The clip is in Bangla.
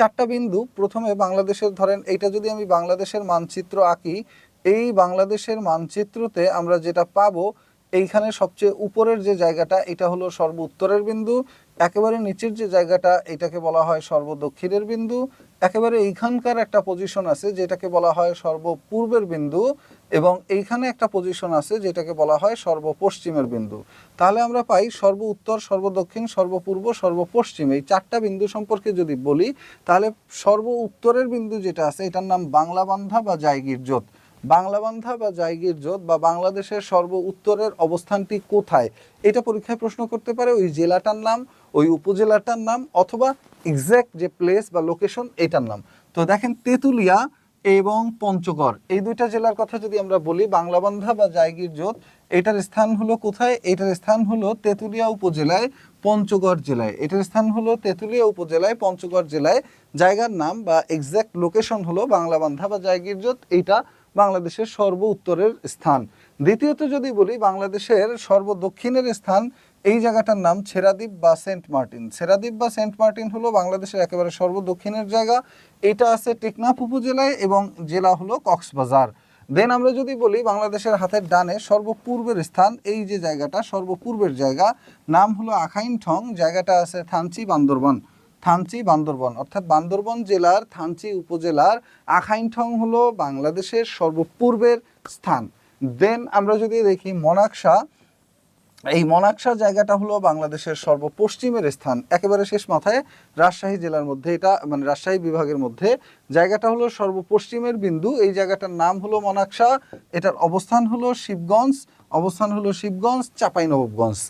চারটা বিন্দু, প্রথমে বাংলাদেশের ধরেন এইটা যদি আমি বাংলাদেশের মানচিত্র আঁকি, এই বাংলাদেশের মানচিত্রতে আমরা যেটা পাবো এইখানে সবচেয়ে উপরের যে জায়গাটা, এটা হলো সর্ব উত্তরের বিন্দু। একেবারে নিচের যে জায়গাটা, এটাকে বলা হয় সর্ব দক্ষিণের বিন্দু। একেবারে এইখানকার একটা পজিশন আছে, যেটাকে বলা হয় সর্বপূর্বের বিন্দু এবং এইখানে একটা পজিশন আছে, যেটাকে বলা হয় সর্বপশ্চিমের বিন্দু। তাহলে আমরা পাই সর্ব উত্তর সর্ব দক্ষিণ সর্বপূর্ব, সর্বপশ্চিম। এই চারটা বিন্দু সম্পর্কে যদি বলি, তাহলে সর্ব উত্তরের বিন্দু যেটা আছে, এটার নাম বাংলা বান্ধা বা জায়গির জোত বাংলাবান্ধা বা জায়গির জোত বা বাংলাদেশের সর্ব উত্তরের অবস্থানটি কোথায়? এটা পরীক্ষায় প্রশ্ন করতে পারে ওই জেলাটার নাম, ওই উপজেলাটার নাম অথবা এক্স্যাক্ট যে প্লেস বা লোকেশন এটার নাম। তো দেখেন তেঁতুলিয়া এবং পঞ্চগড়, এই দুইটা জেলার কথা যদি আমরা বলি, বাংলাবান্ধা বা জায়গির জোত এটার স্থান হলো কোথায়? এটার স্থান হলো তেঁতুলিয়া উপজেলায় পঞ্চগড় জেলায়। এটার স্থান হলো তেঁতুলিয়া উপজেলায় পঞ্চগড় জেলায়। জায়গার নাম বা এক্স্যাক্ট লোকেশন হলো বাংলাবান্ধা বা জায়গির জোত এইটা বাংলাদেশের সর্ব উত্তরের স্থান। দ্বিতীয়ত যদি বলি, বাংলাদেশের সর্ব দক্ষিণের স্থান, এই জায়গাটার নাম ছেড়াদ্বীপ বা সেন্ট মার্টিন। ছেড়াদ্বীপ বা সেন্ট মার্টিন হলো বাংলাদেশের একেবারে সর্ব দক্ষিণের জায়গা। এটা আছে টেকনাফ উপজেলায় এবং জেলা হলো কক্সবাজার। দেন আমরা যদি বলি, বাংলাদেশের হাতের ডানে সর্বপূর্বের স্থান, এই যে জায়গাটা সর্বপূর্বের জায়গা, নাম হলো আখাইন ঠং জায়গাটা আছে থানচি বান্দরবন। থানচি বান্দরবন। অর্থাৎ বান্দরবন জেলার থানচি উপজেলার আখাইনঠং হলো বাংলাদেশের সর্বপূর্বের স্থান। দেন আমরা যদি দেখি মনাকশা, এই মনাকশা জায়গাটা হলো বাংলাদেশের সর্বপশ্চিমের স্থান। একেবারে শেষ মাথায় রাজশাহী জেলার মধ্যে, এটা মানে রাজশাহী বিভাগের মধ্যে। জায়গাটা হলো সর্বপশ্চিমের বিন্দু। এই জায়গাটার নাম হলো মনাকশা। এটার অবস্থান হলো শিবগঞ্জ। অবস্থান হলো শিবগঞ্জ, চাঁপাইনবাবগঞ্জ।